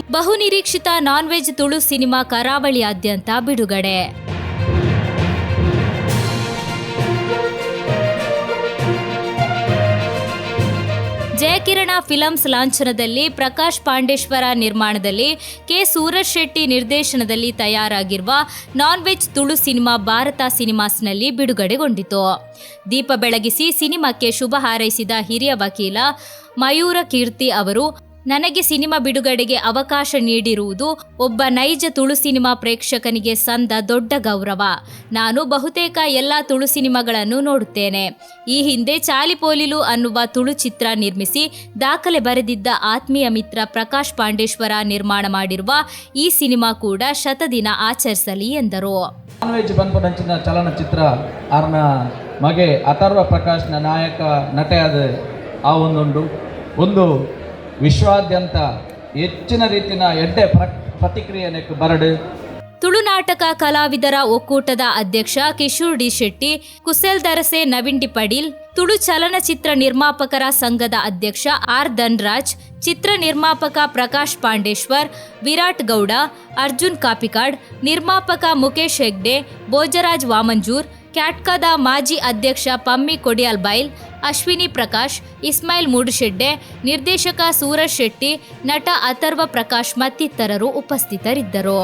ಬಹುನಿರೀಕ್ಷಿತ non veg Tulu cinema ಕರಾವಳಿಯಾದ್ಯಂತ ಬಿಡುಗಡೆ. ಜಯಕಿರಣ ಫಿಲಮ್ಸ್ ಲಾಂಛನದಲ್ಲಿ ಪ್ರಕಾಶ್ ಪಾಂಡೇಶ್ವರ ನಿರ್ಮಾಣದಲ್ಲಿ ಕೆ. ಸೂರಜ್ ಶೆಟ್ಟಿ ನಿರ್ದೇಶನದಲ್ಲಿ ತಯಾರಾಗಿರುವ non veg Tulu cinema Bharat ಸಿನಿಮಾಸ್ನಲ್ಲಿ ಬಿಡುಗಡೆಗೊಂಡಿತು. ದೀಪ ಬೆಳಗಿಸಿ ಸಿನಿಮಾಕ್ಕೆ ಶುಭ ಹಾರೈಸಿದ ಹಿರಿಯ ವಕೀಲ ಮಯೂರ ಕೀರ್ತಿ ಅವರು ನನಗೆ ಸಿನಿಮಾ ಬಿಡುಗಡೆಗೆ ಅವಕಾಶ ನೀಡಿರುವುದು ಒಬ್ಬ ನೈಜ ತುಳು ಸಿನಿಮಾ ಪ್ರೇಕ್ಷಕನಿಗೆ ಸಂದ ದೊಡ್ಡ ಗೌರವ. ನಾನು ಬಹುತೇಕ ಎಲ್ಲ ತುಳು ಸಿನಿಮಾಗಳನ್ನು ನೋಡುತ್ತೇನೆ. ಈ ಹಿಂದೆ ಚಾಲಿಪೋಲಿಲು ಅನ್ನುವ ತುಳು ಚಿತ್ರ ನಿರ್ಮಿಸಿ ದಾಖಲೆ ಬರೆದಿದ್ದ ಆತ್ಮೀಯ ಮಿತ್ರ ಪ್ರಕಾಶ್ ಪಾಂಡೇಶ್ವರ ನಿರ್ಮಾಣ ಮಾಡಿರುವ ಈ ಸಿನಿಮಾ ಕೂಡ ಶತದಿನ ಆಚರಿಸಲಿ ಎಂದರು. ಚಲನಚಿತ್ರ ಮಗೆ ಅಥರ್ವ ಪ್ರಕಾಶ್ನ ನಾಯಕ ನಟೆಯಾದ ಆ ಒಂದೊಂದು. ಒಂದು ವಿಶ್ವಾದ್ಯಂತ ಹೆಚ್ಚಿನ ರೀತಿಯ ಎಡ್ಡೆ ಪ್ರ ಪ್ರತಿಕ್ರಿಯೆನಕ್ಕೆ ಬರಡು. ತುಳುನಾಟಕ ಕಲಾವಿದರ ಒಕ್ಕೂಟದ ಅಧ್ಯಕ್ಷ ಕಿಶೋರ್ ಡಿ ಶೆಟ್ಟಿ, ಕುಸೆಲ್ ದರಸೆ ನವೀನ್ ಡಿ ಪಡೀಲ್, ತುಳು ಚಲನಚಿತ್ರ ನಿರ್ಮಾಪಕರ ಸಂಘದ ಅಧ್ಯಕ್ಷ ಆರ್ ಧನ್ರಾಜ್, ಚಿತ್ರ ನಿರ್ಮಾಪಕ ಪ್ರಕಾಶ್ ಪಾಂಡೇಶ್ವರ್, ವಿರಾಟ್ ಗೌಡ, ಅರ್ಜುನ್ ಕಾಪಿಕಾಡ್, ನಿರ್ಮಾಪಕ ಮುಖೇಶ್ ಹೆಗ್ಡೆ, ಭೋಜರಾಜ್ ವಾಮಂಜೂರ್ ಕ್ಯಾಟ್ಕದ ಮಾಜಿ ಅಧ್ಯಕ್ಷ ಪಮ್ಮಿ ಕೊಡಿಯಾಲ್ ಬೈಲ್, ಅಶ್ವಿನಿ ಪ್ರಕಾಶ್, ಇಸ್ಮಾಯಿಲ್ ಮೂಡುಶೆಡ್ಡೆ, ನಿರ್ದೇಶಕ ಸೂರಜ್ ಶೆಟ್ಟಿ, ನಟ ಅಥರ್ವ ಪ್ರಕಾಶ್ ಮತ್ತಿತರರು ಉಪಸ್ಥಿತರಿದ್ದರು.